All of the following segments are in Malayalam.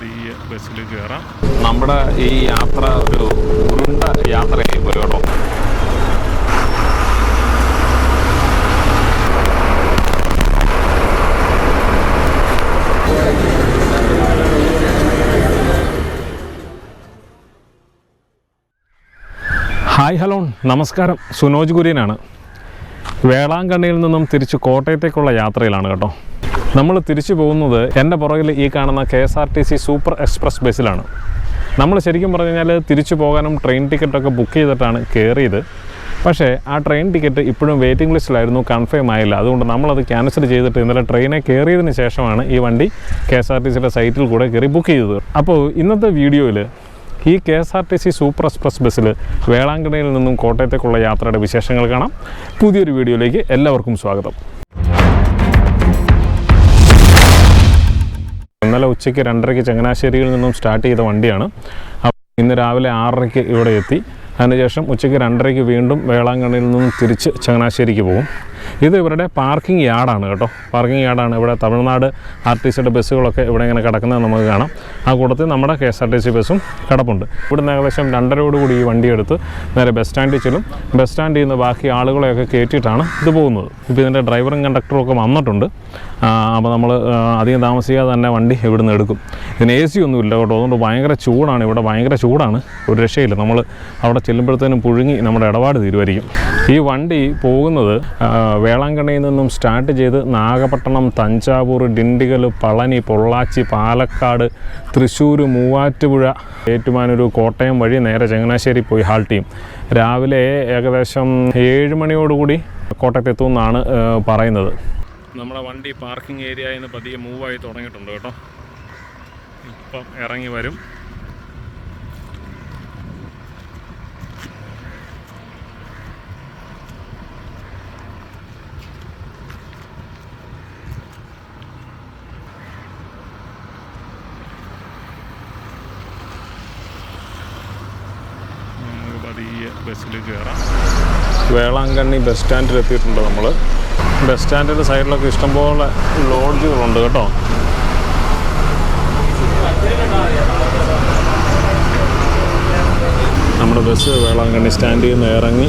പതിയെ ബസ്സിൽ കയറാം. നമ്മുടെ ഈ യാത്ര ഒരു ഉരുണ്ട യാത്രയായി പോയി കേട്ടോ. Hi hello. നമസ്കാരം. സുനോജ് കുര്യനാണ്. വേളാങ്കണ്ണിയിൽ നിന്നും തിരിച്ച് കോട്ടയത്തേക്കുള്ള യാത്രയിലാണ് കേട്ടോ. നമ്മൾ തിരിച്ചു പോകുന്നത് എന്റെ പുറകിൽ ഈ കാണുന്ന K S R T C super express ബസ്സിലാണ്. നമ്മൾ ശരിക്കും പറഞ്ഞു കഴിഞ്ഞാൽ തിരിച്ചു പോകാനും ട്രെയിൻ ടിക്കറ്റൊക്കെ ബുക്ക് ചെയ്തിട്ടാണ് കയറിയത്. പക്ഷേ ആ ട്രെയിൻ ടിക്കറ്റ് ഇപ്പോഴും വെയിറ്റിംഗ് ലിസ്റ്റിലായിരുന്നു കൺഫേം ആയില്ല. അതുകൊണ്ട് നമ്മളത് ക്യാൻസൽ ചെയ്തിട്ട് ഇന്നലെ ട്രെയിനെ കയറിയതിന് ശേഷമാണ് ഈ വണ്ടി കെ എസ് ആർ ടി സിയുടെ സൈറ്റിൽ കൂടെ കയറി ബുക്ക് ചെയ്തത്. അപ്പോൾ ഇന്നത്തെ വീഡിയോയിൽ ഈ K S R T C super express ബസ്സിൽ വേളാങ്കണയിൽ നിന്നും കോട്ടയത്തേക്കുള്ള യാത്രയുടെ വിശേഷങ്ങൾ കാണാം. പുതിയൊരു വീഡിയോയിലേക്ക് എല്ലാവർക്കും സ്വാഗതം. ഇന്നലെ ഉച്ചയ്ക്ക് രണ്ടരയ്ക്ക് ചങ്ങനാശ്ശേരിയിൽ നിന്നും സ്റ്റാർട്ട് ചെയ്ത വണ്ടിയാണ്. ഇന്ന് രാവിലെ ആറരയ്ക്ക് ഇവിടെ എത്തി. അതിനുശേഷം ഉച്ചയ്ക്ക് രണ്ടരയ്ക്ക് വീണ്ടും വേളാങ്കണ്ണിയിൽ നിന്നും തിരിച്ച് ചങ്ങനാശ്ശേരിക്ക് പോകും. ഇത് ഇവരുടെ പാർക്കിംഗ് യാർഡാണ് കേട്ടോ. പാർക്കിംഗ് യാർഡാണ്. ഇവിടെ തമിഴ്നാട് ആർ ടി സിയുടെ ബസ്സുകളൊക്കെ ഇവിടെ ഇങ്ങനെ കിടക്കുന്നത് നമുക്ക് കാണാം. ആ കൂട്ടത്തിൽ നമ്മുടെ K S R T C ബസ്സും കിടപ്പുണ്ട്. ഇവിടുന്ന് ഏകദേശം രണ്ടരയോടുകൂടി ഈ വണ്ടി എടുത്ത് നേരെ ബസ് സ്റ്റാൻഡിൽ ചെല്ലും. ബസ് സ്റ്റാൻഡിൽ നിന്ന് ബാക്കി ആളുകളെയൊക്കെ കയറ്റിയിട്ടാണ് ഇത് പോകുന്നത്. ഇപ്പോൾ ഇതിന്റെ ഡ്രൈവറും കണ്ടക്ടറും ഒക്കെ വന്നിട്ടുണ്ട്. അപ്പോൾ നമ്മൾ അധികം താമസിക്കാതെ തന്നെ വണ്ടി ഇവിടുന്ന് എടുക്കും. ഇതിന് എ സി ഒന്നുമില്ല കേട്ടോ. അതുകൊണ്ട് ഭയങ്കര ചൂടാണ്. ഇവിടെ ഭയങ്കര ചൂടാണ്. ഒരു രക്ഷയില്ല. നമ്മൾ അവിടെ ചെല്ലുമ്പോഴത്തേനും പുഴുങ്ങി നമ്മുടെ ഇടപാട് തീരുമായിരിക്കും ഈ വണ്ടി പോകുന്നത് വേളാങ്കണ്ണിയിൽ നിന്നും സ്റ്റാർട്ട് ചെയ്ത് നാഗപട്ടണം തഞ്ചാവൂർ ഡിണ്ടിഗൽ പളനി പൊള്ളാച്ചി പാലക്കാട് തൃശ്ശൂർ മൂവാറ്റുപുഴ ഏറ്റുമാനൂർ കോട്ടയം വഴി നേരെ ചങ്ങനാശ്ശേരി പോയി ഹാൾട്ട് ചെയ്യും രാവിലെ ഏകദേശം ഏഴ് മണിയോടുകൂടി കോട്ടയത്ത് എത്തുമെന്നാണ് ആ, പറയുന്നത്. നമ്മുടെ വണ്ടി പാർക്കിംഗ് ഏരിയയിൽ നിന്ന് പതിയെ മൂവായി തുടങ്ങിയിട്ടുണ്ട് കേട്ടോ. ഇപ്പം ഇറങ്ങി വരും നമുക്ക് പതിയെ ബസ്സിൽ കയറാം വേളാങ്കണ്ണി ബസ് സ്റ്റാൻഡിൽ എത്തിയിട്ടുണ്ട് നമ്മൾ ബസ് സ്റ്റാൻഡിന്റെ സൈഡിലൊക്കെ ഇഷ്ടംപോലെ ലോഡ്ജുകളുണ്ട് കേട്ടോ. നമ്മുടെ ബസ് വേളാങ്കണ്ണി സ്റ്റാൻഡിൽ നിന്ന് ഇറങ്ങി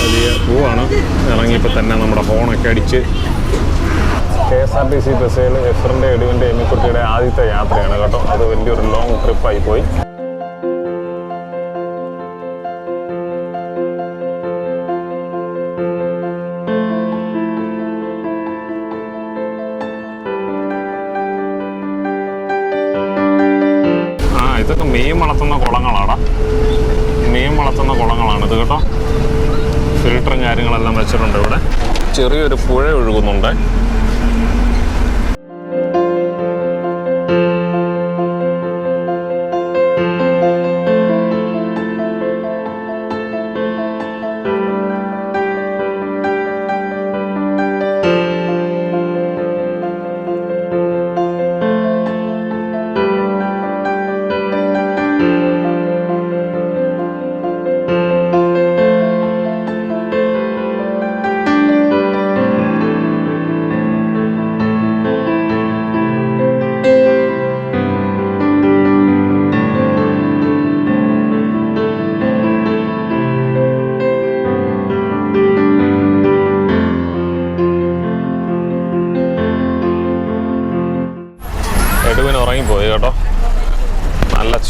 വലിയ പോവാണ്. ഇറങ്ങിയപ്പോൾ തന്നെ നമ്മുടെ ഹോണൊക്കെ അടിച്ച് K S R T C ബസ്സുകൾ എഫറിന്റെ എടുവിന്റെ എമ്മിക്കുട്ടിയുടെ ആദ്യത്തെ യാത്രയാണ് കേട്ടോ. അത് വലിയൊരു ലോങ് ട്രിപ്പായി പോയി. algún online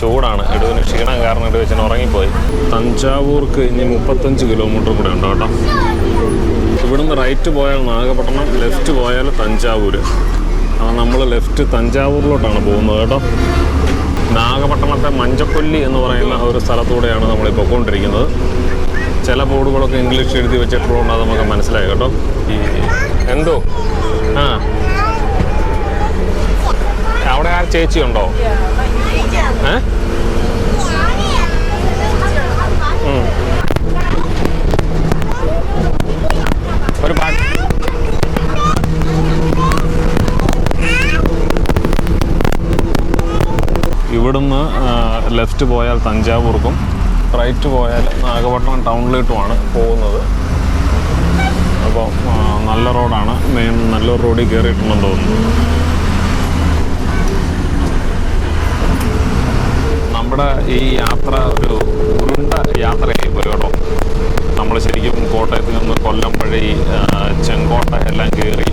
ചൂടാണ്. എടുവിന് ക്ഷീണം കാരണം എടുവച്ചിന് ഉറങ്ങിപ്പോയി. തഞ്ചാവൂർക്ക് ഇനി മുപ്പത്തഞ്ച് കിലോമീറ്റർ കൂടെ ഉണ്ട് കേട്ടോ. ഇവിടുന്ന് റൈറ്റ് പോയാൽ നാഗപട്ടണം ലെഫ്റ്റ് പോയാൽ തഞ്ചാവൂർ ആ നമ്മൾ ലെഫ്റ്റ് തഞ്ചാവൂരിലോട്ടാണ് പോകുന്നത് കേട്ടോ. നാഗപട്ടണത്തെ മഞ്ചക്കൊല്ലി എന്ന് പറയുന്ന ഒരു സ്ഥലത്തൂടെയാണ് നമ്മൾ കൊണ്ടിരിക്കുന്നത് ചില ബോർഡുകളൊക്കെ ഇംഗ്ലീഷ് എഴുതി വെച്ചിട്ടുള്ളതുകൊണ്ട് അത് നമുക്ക് മനസ്സിലായി കേട്ടോ. ഈ എന്തോ? ആ. അവിടെ ആ ചേച്ചി ഉണ്ടോ? ഏ ഉം. ഇവിടുന്ന് ലെഫ്റ്റ് പോയാൽ തഞ്ചാവൂർക്കും റൈറ്റ് പോയാൽ നാഗപട്ടണം ടൗണിലോട്ടുമാണ് പോകുന്നത്. അപ്പോൾ നല്ല റോഡാണ് മെയിൻ നല്ലൊരു റോഡിൽ കയറിയിട്ടുണ്ടെന്ന് തോന്നുന്നു. നമ്മുടെ ഈ യാത്ര ഒരു ഉരുണ്ട യാത്രയായി പോയി കേട്ടോ. നമ്മൾ ശരിക്കും കോട്ടയത്ത് നിന്ന് കൊല്ലം വഴി ചെങ്കോട്ട എല്ലാം കയറി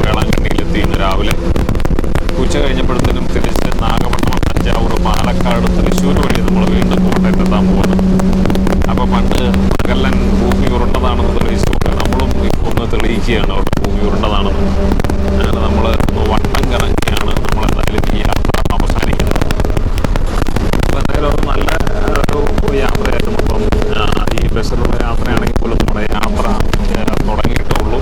വേളാങ്കണ്ണിയിലെത്തി ഇന്ന് രാവിലെ. ഉച്ച കഴിഞ്ഞപ്പോഴത്തേനും തിരിച്ച് നാഗപട്ടണം തഞ്ചാവൂർ പാലക്കാട് തൃശ്ശൂർ വഴി നമ്മൾ വീണ്ടും കോട്ടയത്തെത്താൻ പോകുന്നു അപ്പോൾ പണ്ട് മകല്ലൻ ഭൂമി ഉരുണ്ടതാണെന്ന് തെളിയിച്ചു നമ്മളും ഇപ്പോൾ ഒന്ന് തെളിയിക്കുകയാണ് അവിടെ ഭൂമി ഉരുണ്ടതാണെന്ന് അങ്ങനെ നമ്മൾ വട്ടം കറങ്ങിയാണ് നമ്മൾ എന്തായാലും ഈ യാത്ര അവസാനിക്കുന്നത് അപ്പോൾ എന്തായാലും അത് നല്ല ഒരു യാത്രയായിരുന്നു അപ്പം ആ, ഈ ബസ്സിലുള്ള യാത്രയാണെങ്കിൽ പോലും നമ്മുടെ യാത്ര ആ, തുടങ്ങിയിട്ടേ ഉള്ളൂ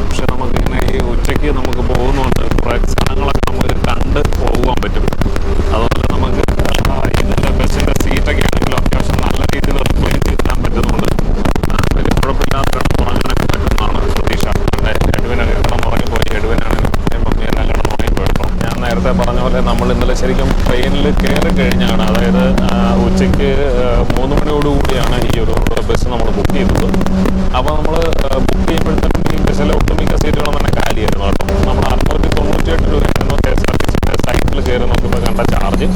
പക്ഷെ നമുക്കിങ്ങനെ ഈ ഉച്ചയ്ക്ക് നമുക്ക് പോകുന്നുണ്ട് കുറേ സ്ഥലങ്ങളൊക്കെ നമുക്ക് കണ്ട് പോകാൻ പറ്റും അതുപോലെ നമുക്ക് ആ, ഇതിന്റെ ബസ്സിന്റെ സീറ്റൊക്കെ ആണെങ്കിലും അത്യാവശ്യം നല്ല രീതിയിൽ റിക്ലൈൻ ചെയ്യാൻ പറ്റുന്നുണ്ട് ആ, വലിയ കുഴപ്പമില്ലാതെ കിടന്നുറങ്ങാനൊക്കെ പറ്റുന്നതാണ് പ്രതീക്ഷ എന്റെ എഡുവിനൊക്കെ കിടന്നുറങ്ങിപ്പോയി എഡുവിനാണെങ്കിൽ മമ്മി എല്ലാം കിടന്നുറങ്ങിപ്പോയി കേട്ടോ ഞാൻ നേരത്തെ പറഞ്ഞ പോലെ നമ്മൾ ഇന്നലെ ശരിക്കും ട്രെയിനിൽ കയറി കഴിഞ്ഞാണ് അതായത് ആ, ഉച്ചയ്ക്ക് ആ, മൂന്ന് മണിയോടുകൂടിയാണ് ഈ ഒരു ബസ് നമ്മൾ ബുക്ക് ചെയ്തത് അപ്പോൾ നമ്മൾ ബുക്ക് ചെയ്യുമ്പോഴത്തേക്കും ഈ ബസ്സിലെ ഒട്ടുമിക്ക സീറ്റുകളും തന്നെ കാലിയായിരുന്നു കേട്ടോ നമ്മൾ അറുന്നൂറ്റി തൊണ്ണൂറ്റിയെട്ട് രൂപയായിരുന്നു കെ എസ് ആർ ടി സിയുടെ സൈറ്റിൽ കയറി നോക്കുമ്പോൾ കണ്ട ചാർജ്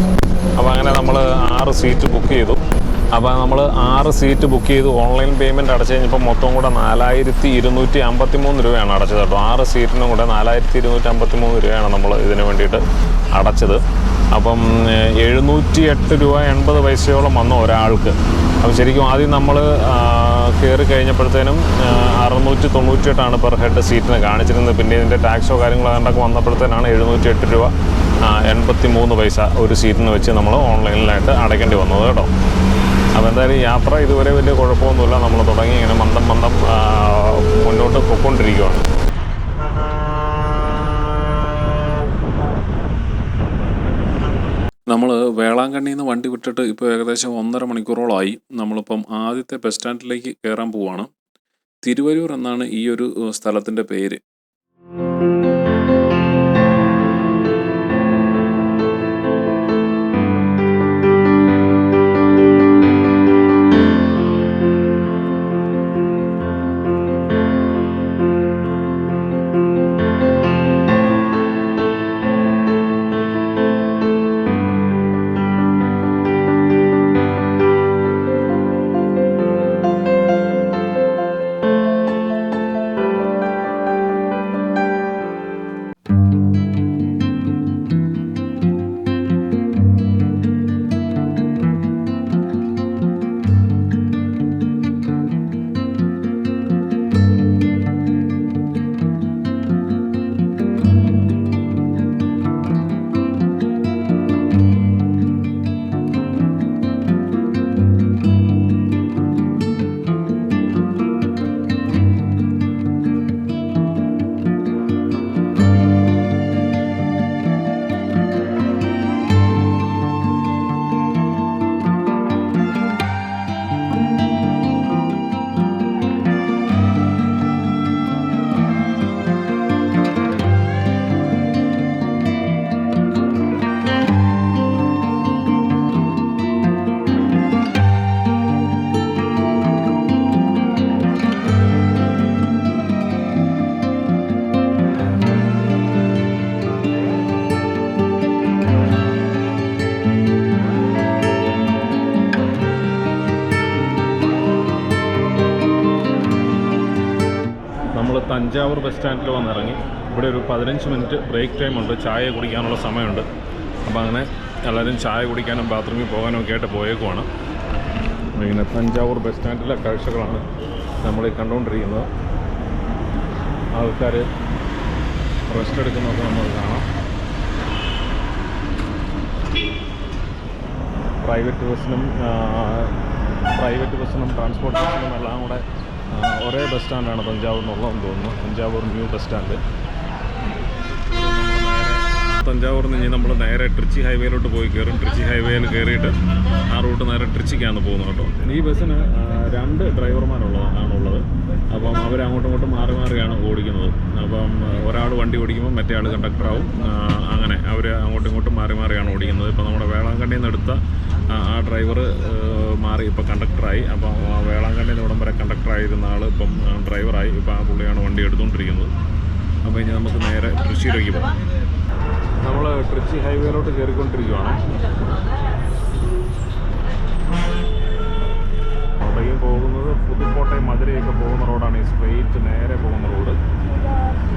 അപ്പോൾ അങ്ങനെ നമ്മൾ ആറ് സീറ്റ് ബുക്ക് ചെയ്തു അപ്പോൾ നമ്മൾ ആറ് സീറ്റ് ബുക്ക് ചെയ്ത്. ഓൺലൈൻ പേയ്മെന്റ് അടച്ചു കഴിഞ്ഞപ്പോൾ മൊത്തം കൂടെ നാലായിരത്തി ഇരുന്നൂറ്റി അമ്പത്തി മൂന്ന് രൂപയാണ് അടച്ചത് കേട്ടോ. ആറ് സീറ്റിനും കൂടെ നാലായിരത്തി ഇരുന്നൂറ്റി അമ്പത്തി മൂന്ന് രൂപയാണ് നമ്മൾ ഇതിന് വേണ്ടിയിട്ട് അടച്ചത്. അപ്പം എഴുന്നൂറ്റി എട്ട് രൂപ എൺപത് പൈസയോളം വന്നു ഒരാൾക്ക്. അപ്പോൾ ശരിക്കും ആദ്യം നമ്മൾ കയറി കഴിഞ്ഞപ്പോഴത്തേനും അറുന്നൂറ്റി തൊണ്ണൂറ്റിയെട്ടാണ് പെർ ഹെഡ് സീറ്റിന് കാണിച്ചിരുന്നത്. പിന്നെ ഇതിന്റെ ടാക്സോ കാര്യങ്ങളോ കണ്ടൊക്കെ വന്നപ്പോഴത്തേനാണ് എഴുന്നൂറ്റി എട്ട് രൂപ എൺപത്തി മൂന്ന് പൈസ ഒരു സീറ്റിന് വെച്ച് നമ്മൾ ഓൺലൈനിലായിട്ട് അടയ്ക്കേണ്ടി വന്നത് കേട്ടോ. അപ്പോൾ എന്തായാലും യാത്ര ഇതുവരെ വലിയ കുഴപ്പമൊന്നുമില്ല. നമ്മൾ തുടങ്ങി ഇങ്ങനെ മന്ദം മന്ദം മുന്നോട്ട് പൊക്കൊണ്ടിരിക്കുകയാണ് നമ്മൾ വേളാങ്കണ്ണിയിൽ നിന്ന് വണ്ടി വിട്ടിട്ട് ഇപ്പോൾ ഏകദേശം ഒന്നര മണിക്കൂറോളമായി നമ്മളിപ്പം ആദ്യത്തെ ബസ് സ്റ്റാൻഡിലേക്ക് കയറാൻ പോവുകയാണ് തിരുവരൂർ എന്നാണ് ഈ ഒരു സ്ഥലത്തിന്റെ പേര്. ബസ് സ്റ്റാൻഡിൽ വന്നിറങ്ങി. ഇവിടെ ഒരു പതിനഞ്ച് മിനിറ്റ് ബ്രേക്ക് ടൈം ഉണ്ട് ചായ കുടിക്കാനുള്ള സമയമുണ്ട്. അപ്പോൾ അങ്ങനെ എല്ലാവരും ചായ കുടിക്കാനും ബാത്റൂമിൽ പോകാനും ഒക്കെ ആയിട്ട് പോയേക്കുവാണ്. ഇങ്ങനെ തഞ്ചാവൂർ ബസ് സ്റ്റാൻഡിലെ കാഴ്ചകളാണ് നമ്മൾ കണ്ടുകൊണ്ടിരിക്കുന്നത്. ആൾക്കാർ റെസ്റ്റ് എടുക്കുന്നതൊക്കെ നമ്മൾ കാണാം. പ്രൈവറ്റ് ബസ്സിനും പ്രൈവറ്റ് ബസ്സിനും ട്രാൻസ്പോർട്ടേഷനും എല്ലാം കൂടെ ഒരേ ബസ് സ്റ്റാൻഡാണ് തഞ്ചാവൂർ എന്നുള്ളതെന്ന് തോന്നുന്നു. Thanjavur new bus stand Thanjavur നിന്ന് നമ്മൾ നേരെ ട്രിച്ചി ഹൈവേയിലോട്ട് പോയി കയറും. ട്രിച്ചി ഹൈവേയിൽ കയറിയിട്ട് ആ റൂട്ട് നേരെ ട്രിച്ചിക്കാണ് പോകുന്നത് കേട്ടോ. ഈ ബസ്സിന് രണ്ട് ഡ്രൈവർമാരുള്ളതാണുള്ളത് അപ്പം അവർ അങ്ങോട്ടും ഇങ്ങോട്ടും മാറി മാറിയാണ് ഓടിക്കുന്നത് അപ്പം ഒരാൾ വണ്ടി ഓടിക്കുമ്പോൾ മറ്റേ ആൾ കണ്ടക്ടറാവും. അങ്ങനെ അവർ അങ്ങോട്ടും ഇങ്ങോട്ടും മാറി മാറിയാണ് ഓടിക്കുന്നത്. ഇപ്പം നമ്മുടെ വേളാങ്കണ്ണിയിൽ നിന്ന് എടുത്ത ആ, ഡ്രൈവർ മാറി ഇപ്പോൾ കണ്ടക്ടറായി. അപ്പം ആ വേളാങ്കണ്ണിയിൽ ഇവിടം വരെ കണ്ടക്ടറായിരുന്ന ആൾ ഇപ്പം ഡ്രൈവറായി. ഇപ്പം ആ പുള്ളിയാണ് വണ്ടി എടുത്തുകൊണ്ടിരിക്കുന്നത്. അപ്പോൾ ഇനി നമുക്ക് നേരെ തൃശ്ശൂരേക്ക് പോകാം. നമ്മൾ ട്രിച്ചി ഹൈവേയിലോട്ട് കയറിക്കൊണ്ടിരിക്കുകയാണ് ഇനിയും പോകുന്നത് പുതുക്കോട്ടയം മധുരയൊക്കെ പോകുന്ന റോഡാണ്. ഈ സ്ട്രെയിറ്റ് നേരെ പോകുന്ന റോഡ്. നമ്മൾ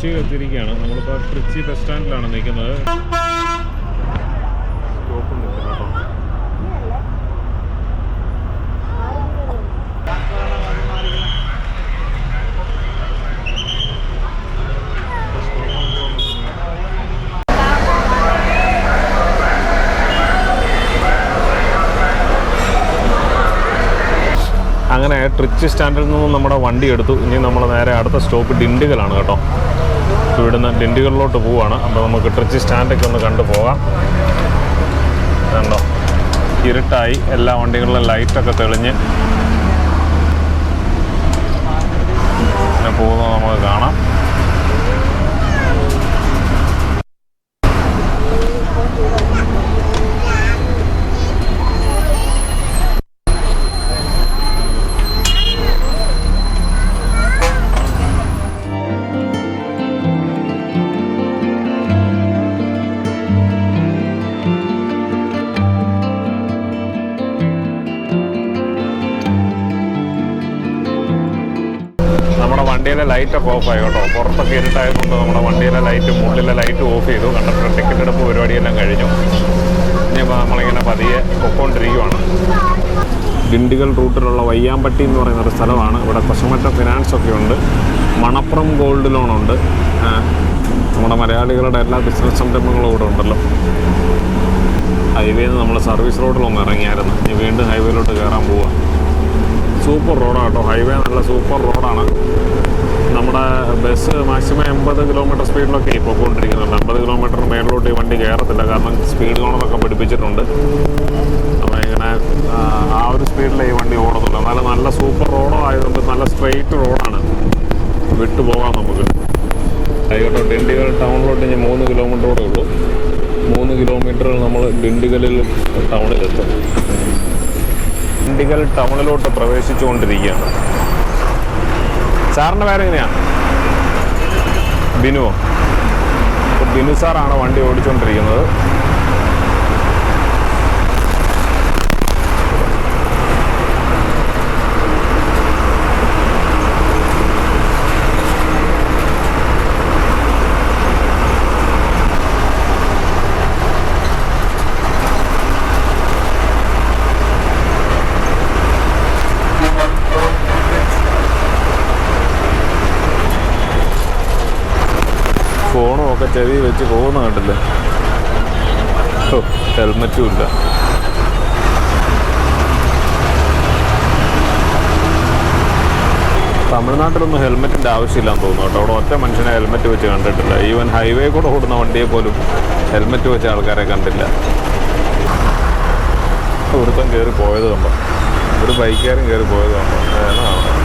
ട്രിച്ചി എത്തിയിരിക്കുകയാണ് നമ്മളിപ്പോൾ ട്രിച്ചി ബസ് സ്റ്റാൻഡിലാണ് നിൽക്കുന്നത്. സ്റ്റോപ്പ് അങ്ങനെ ട്രിച്ചി സ്റ്റാൻഡിൽ നിന്നും നമ്മുടെ വണ്ടി എടുത്തു. ഇനി നമ്മൾ നേരെ അടുത്ത സ്റ്റോപ്പ് ഡിണ്ടിഗലാണ് കേട്ടോ. ഇവിടുന്ന് ടെന്റുകളിലോട്ട് പോവുകയാണ് അപ്പോൾ നമുക്ക് ട്രിച്ചി സ്റ്റാൻഡൊക്കെ ഒന്ന് കണ്ടു പോകാം. കണ്ടോ? ഇരുട്ടായി. എല്ലാ വണ്ടികളിലും ലൈറ്റൊക്കെ തെളിഞ്ഞ്. ലൈറ്റൊക്കെ ഓഫായി കേട്ടോ. പുറത്തൊക്കെ ഇരുട്ടായതുകൊണ്ട് നമ്മുടെ വണ്ടിയിലെ ലൈറ്റും മുകളിലെ ലൈറ്റ് ഓഫ് ചെയ്തു. കണ്ടക്ടർ ടിക്കറ്റ് എടുപ്പ് പരിപാടിയെല്ലാം കഴിഞ്ഞു. ഇനിയിപ്പോൾ നമ്മളിങ്ങനെ പതിയെ പൊക്കോണ്ടിരിക്കുവാണ്. ഡിണ്ടിഗൽ റൂട്ടിലുള്ള വയ്യാമ്പട്ടി എന്ന് പറയുന്ന ഒരു സ്ഥലമാണ്. ഇവിടെ കുശമറ്റ ഫിനാൻസ് ഒക്കെ ഉണ്ട്. മണപ്പുറം ഗോൾഡ് ലോണുണ്ട് നമ്മുടെ മലയാളികളുടെ എല്ലാ ബിസിനസ് സംരംഭങ്ങളും ഇവിടെ ഉണ്ടല്ലോ. ഹൈവേയിൽ നിന്ന് നമ്മൾ സർവീസ് റോഡിലൊന്ന് ഇറങ്ങിയായിരുന്നു. ഇനി വീണ്ടും ഹൈവേയിലോട്ട് കയറാൻ പോവുക സൂപ്പർ റോഡാണ് കേട്ടോ ഹൈവേ നല്ല സൂപ്പർ റോഡാണ്. നമ്മുടെ ബസ് മാക്സിമം എൺപത് കിലോമീറ്റർ സ്പീഡിലൊക്കെ ഇപ്പോൾ പോയിക്കൊണ്ടിരിക്കുന്നുണ്ട്. അമ്പത് കിലോമീറ്റർ മേളിലോട്ട് വണ്ടി കയറത്തില്ല. കാരണം സ്പീഡ് കോണറൊക്കെ പഠിപ്പിച്ചിട്ടുണ്ട്. അപ്പോൾ ഇങ്ങനെ ആ, ഒരു സ്പീഡിലേ ഈ വണ്ടി ഓടത്തുള്ളൂ. എന്നാലും നല്ല സൂപ്പർ റോഡോ ആയതുകൊണ്ട് നല്ല സ്ട്രെയിറ്റ് റോഡാണ്. വിട്ടു പോകാം നമുക്ക്. ആയിക്കോട്ടെ ഡിണ്ടിഗൽ ടൗണിലോട്ട് ഇനി മൂന്ന് കിലോമീറ്ററോടെ ഉള്ളൂ. മൂന്ന് കിലോമീറ്റർ നമ്മൾ ഡിണ്ടിഗലിൽ ടൗണിലെത്തും. ഡിണ്ടിഗൽ ടൗണിലോട്ട് പ്രവേശിച്ചുകൊണ്ടിരിക്കുകയാണ്. സാറിന്റെ പേരെങ്ങനെയാണ് ബിനുവോ? ബിനു സാറാണ് വണ്ടി ഓടിച്ചുകൊണ്ടിരിക്കുന്നത്. ഒക്കെ ചെവി വെച്ച് പോകുന്ന കണ്ടില്ലേ? ഓ ഹെൽമറ്റും ഇല്ല. തമിഴ്നാട്ടിലൊന്നും ഹെൽമെറ്റിന്റെ ആവശ്യമില്ലാന്ന് തോന്നുന്നു കേട്ടോ. അവിടെ ഒറ്റ മനുഷ്യനെ ഹെൽമെറ്റ് വെച്ച് കണ്ടിട്ടില്ല. ഈവൻ ഹൈവേ കൂടെ ഓടുന്ന വണ്ടിയെ പോലും ഹെൽമെറ്റ് വെച്ച ആൾക്കാരെ കണ്ടില്ല. ഒരുത്തം കയറി പോയത് കണ്ടോ? ഒരു ബൈക്കുകാരൻ കയറി പോയത് കണ്ടോ? ഏതാണ്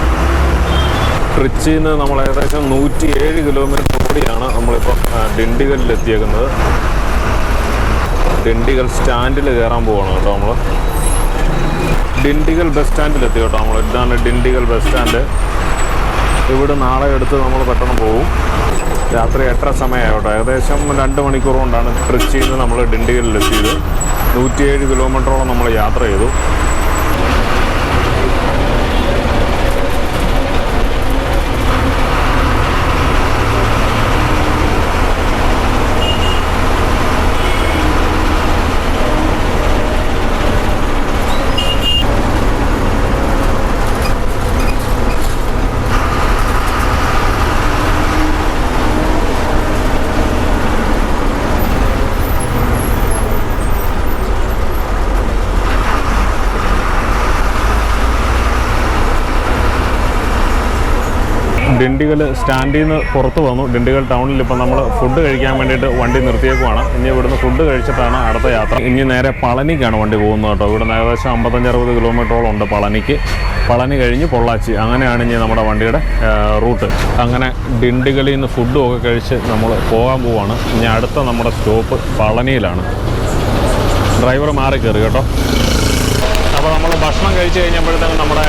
ട്രിച്ചിയിൽ നിന്ന് നമ്മൾ ഏകദേശം നൂറ്റി ഏഴ് കിലോമീറ്റർ ഓടിയാണ് നമ്മളിപ്പോൾ ഡിണ്ടിഗലിൽ എത്തിയേക്കുന്നത് ഡിണ്ടിഗൽ സ്റ്റാൻഡിൽ കയറാൻ പോവാണ് കേട്ടോ നമ്മൾ ഡിണ്ടിഗൽ ബസ് സ്റ്റാൻഡിൽ എത്തി കേട്ടോ നമ്മൾ ഇതാണ് ഡിണ്ടിഗൽ ബസ് സ്റ്റാൻഡ്. ഇവിടെ നാളെ എടുത്ത് നമ്മൾ പെട്ടെന്ന് പോകും രാത്രി എട്ടര സമയമായി കേട്ടോ. ഏകദേശം രണ്ട് മണിക്കൂർ കൊണ്ടാണ് ട്രിച്ചിയിൽ നിന്ന് നമ്മൾ ഡിണ്ടിഗലിൽ എത്തിയത് നൂറ്റിയേഴ് കിലോമീറ്ററോളം നമ്മൾ യാത്ര ചെയ്തു. ഡിണ്ടിഗൽ സ്റ്റാൻഡിൽ നിന്ന് പുറത്ത് വന്നു. ഡിണ്ടിഗൽ ടൗണിൽ ഇപ്പം നമ്മൾ ഫുഡ് കഴിക്കാൻ വേണ്ടിയിട്ട് വണ്ടി നിർത്തിയേക്കുവാണ്. ഇനി ഇവിടുന്ന് ഫുഡ് കഴിച്ചിട്ടാണ് അടുത്ത യാത്ര. ഇനി നേരെ പളനിക്കാണ് വണ്ടി പോകുന്നത് കേട്ടോ. ഇവിടുന്ന് ഏകദേശം അമ്പത്തഞ്ച് അറുപത് കിലോമീറ്ററോളം ഉണ്ട് പളനിക്ക്. പളനി കഴിഞ്ഞ് പൊള്ളാച്ചി. അങ്ങനെയാണ് ഇനി നമ്മുടെ വണ്ടിയുടെ റൂട്ട്. അങ്ങനെ ഡിണ്ടിഗലിൽ നിന്ന് ഫുഡും ഒക്കെ കഴിച്ച് നമ്മൾ പോകാൻ പോവാണ്. ഇനി അടുത്ത നമ്മുടെ സ്റ്റോപ്പ് പളനിയിലാണ്. ഡ്രൈവർ മാറി കയറി കേട്ടോ. ഭക്ഷണം കഴിച്ചു കഴിഞ്ഞപ്പോഴത്തേക്കും നമ്മുടെ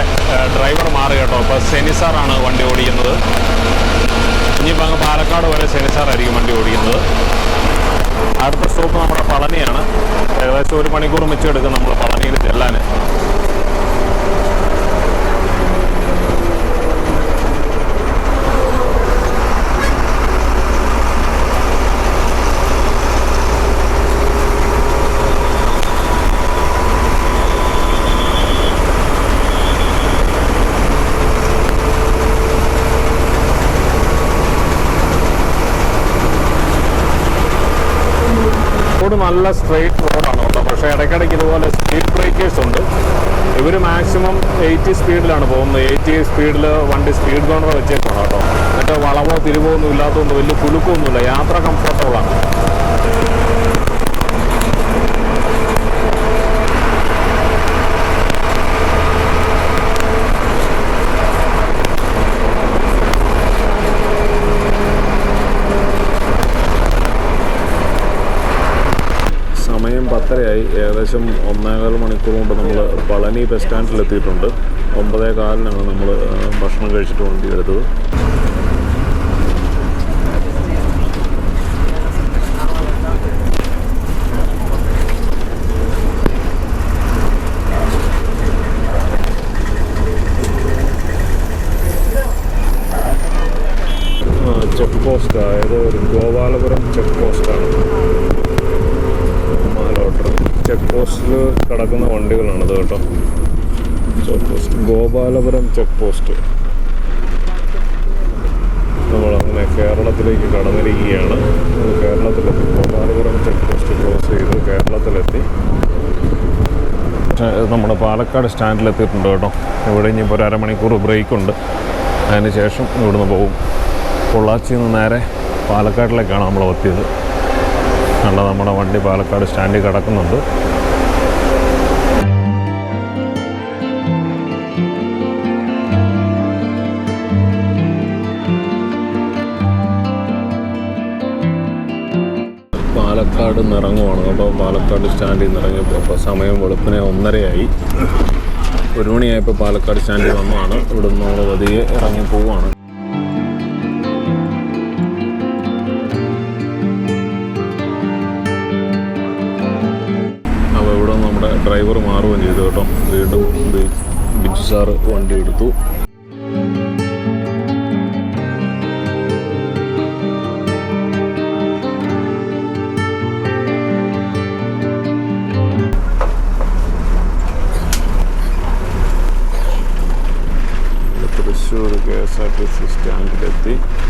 ഡ്രൈവർ മാറി കേട്ടോ. ഇപ്പോൾ സെനിസാറാണ് വണ്ടി ഓടിക്കുന്നത്. ഇനിയിപ്പോൾ അങ്ങ് പാലക്കാട് വരെ സെനിസാറായിരിക്കും വണ്ടി ഓടിക്കുന്നത്. അടുത്ത സ്റ്റോപ്പ് നമ്മുടെ പളനിയാണ്. ഏകദേശം ഒരു മണിക്കൂർ മിച്ചം എടുക്കും നമ്മൾ പളനിയിൽ ചെല്ലാൻ നല്ല സ്ട്രെയിറ്റ് റോഡാണ് കേട്ടോ. പക്ഷേ ഇടയ്ക്കിടയ്ക്ക് ഇതുപോലെ സ്പീഡ് ബ്രേക്കേഴ്സ് ഉണ്ട്. ഇവർ മാക്സിമം എയ്റ്റി സ്പീഡിലാണ് പോകുന്നത്. എയ്റ്റി സ്പീഡിൽ വണ്ടി സ്പീഡ് ഗോണർ വെച്ചേക്കാണ് കേട്ടോ. എന്നിട്ട് വളവോ തിരിവോ ഒന്നും ഇല്ലാത്തതുകൊണ്ട് വലിയ കുലുക്കമൊന്നുമില്ല യാത്ര കംഫർട്ടബിളാണ് സമയം പത്തരയായി. ഏകദേശം ഒന്നേകാൽ മണിക്കൂർ കൊണ്ട് നമ്മൾ പളനി ബസ് സ്റ്റാൻഡിൽ എത്തിയിട്ടുണ്ട്. ഒമ്പതേ കാലിനാണ് നമ്മൾ ഭക്ഷണം കഴിച്ചിട്ട് വണ്ടി എടുത്തത്. ചെക്ക് പോസ്റ്റ് അതായത് ഒരു ഗോപാലപുരം ചെക്ക് പോസ്റ്റാണ് മാലോട്ടർ ചെക്ക് പോസ്റ്റിൽ കിടക്കുന്ന വണ്ടികളാണിത് കേട്ടോ ചെക്ക് പോസ്റ്റ് ഗോപാലപുരം ചെക്ക് നമ്മൾ നമ്മളങ്ങനെ കേരളത്തിലേക്ക് കടന്നിരിക്കുകയാണ്. കേരളത്തിലെത്തി. ഗോപാലപുരം ചെക്ക് പോസ്റ്റ് ക്രോസ് ചെയ്ത്. കേരളത്തിലെത്തി. നമ്മുടെ പാലക്കാട് സ്റ്റാൻഡിലെത്തിയിട്ടുണ്ട് കേട്ടോ. ഇവിടെ ഇനിയിപ്പോൾ ഒരു അരമണിക്കൂർ ബ്രേക്ക് ഉണ്ട്. അതിന് ശേഷം ഇവിടുന്ന് പോകും. പൊള്ളാച്ചിയിൽ നിന്ന് നേരെ പാലക്കാട്ടിലേക്കാണ് നമ്മൾ എത്തിയത്. നല്ല നമ്മുടെ വണ്ടി പാലക്കാട് സ്റ്റാൻഡിൽ കിടക്കുന്നുണ്ട്. പാലക്കാട് സ്റ്റാൻഡിൽ നിന്ന് ഇറങ്ങിയപ്പോൾ അപ്പോൾ സമയം വെളുപ്പിനെ ഒന്നരയായി. ഒരു മണിയായപ്പോൾ പാലക്കാട് സ്റ്റാൻഡിൽ വന്നതാണ്. ഇവിടെ നിന്ന് നമ്മൾ പതിയെ ഇറങ്ങി പോവുകയാണ്. അപ്പോൾ ഇവിടെ നമ്മുടെ ഡ്രൈവർ മാറുകയും ചെയ്തു കേട്ടോ. വീണ്ടും ബിജു സാറ് വണ്ടി എടുത്തു. എസ് ആർ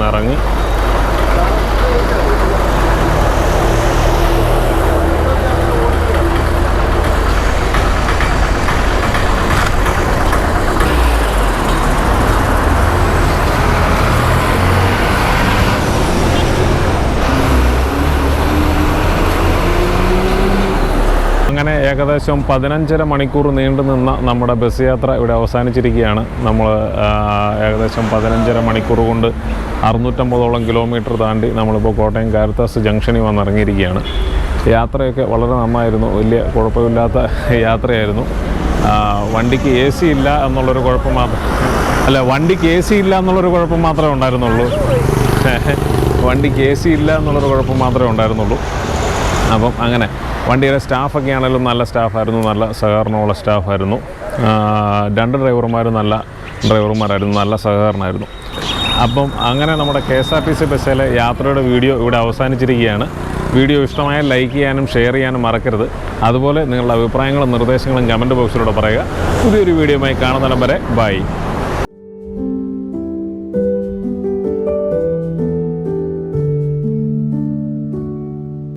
narangı ഏകദേശം പതിനഞ്ചര മണിക്കൂർ നീണ്ടു നിന്ന നമ്മുടെ ബസ് യാത്ര ഇവിടെ അവസാനിച്ചിരിക്കുകയാണ്. നമ്മൾ ഏകദേശം പതിനഞ്ചര മണിക്കൂർ കൊണ്ട് അറുന്നൂറ്റമ്പതോളം കിലോമീറ്റർ താണ്ടി നമ്മളിപ്പോൾ കോട്ടയം കാരത്താസ് ജംഗ്ഷനിൽ വന്നിറങ്ങിയിരിക്കുകയാണ്. യാത്രയൊക്കെ വളരെ നന്നായിരുന്നു. വലിയ കുഴപ്പമില്ലാത്ത യാത്രയായിരുന്നു. വണ്ടിക്ക് എ സി ഇല്ല എന്നുള്ളൊരു കുഴപ്പം മാത്രം അല്ല വണ്ടിക്ക് എ സി ഇല്ല എന്നുള്ളൊരു കുഴപ്പം മാത്രമേ ഉണ്ടായിരുന്നുള്ളൂ. വണ്ടിക്ക് എ സി ഇല്ല എന്നുള്ളൊരു കുഴപ്പം മാത്രമേ ഉണ്ടായിരുന്നുള്ളൂ. അപ്പം അങ്ങനെ വണ്ടിയുടെ സ്റ്റാഫൊക്കെ ആണെങ്കിലും നല്ല സ്റ്റാഫായിരുന്നു നല്ല സഹകരണമുള്ള സ്റ്റാഫായിരുന്നു. രണ്ട് ഡ്രൈവർമാരും നല്ല ഡ്രൈവർമാരായിരുന്നു നല്ല സഹകരണമായിരുന്നു. അപ്പം അങ്ങനെ നമ്മുടെ K S R T C ബസ്സിലെ യാത്രയുടെ വീഡിയോ ഇവിടെ അവസാനിച്ചിരിക്കുകയാണ്. വീഡിയോ ഇഷ്ടമായാൽ ലൈക്ക് ചെയ്യാനും ഷെയർ ചെയ്യാനും മറക്കരുത്. അതുപോലെ നിങ്ങളുടെ അഭിപ്രായങ്ങളും നിർദ്ദേശങ്ങളും കമന്റ് ബോക്സിലൂടെ പറയുക. പുതിയൊരു വീഡിയോയുമായി കാണുന്നിടം വരെ ബൈ.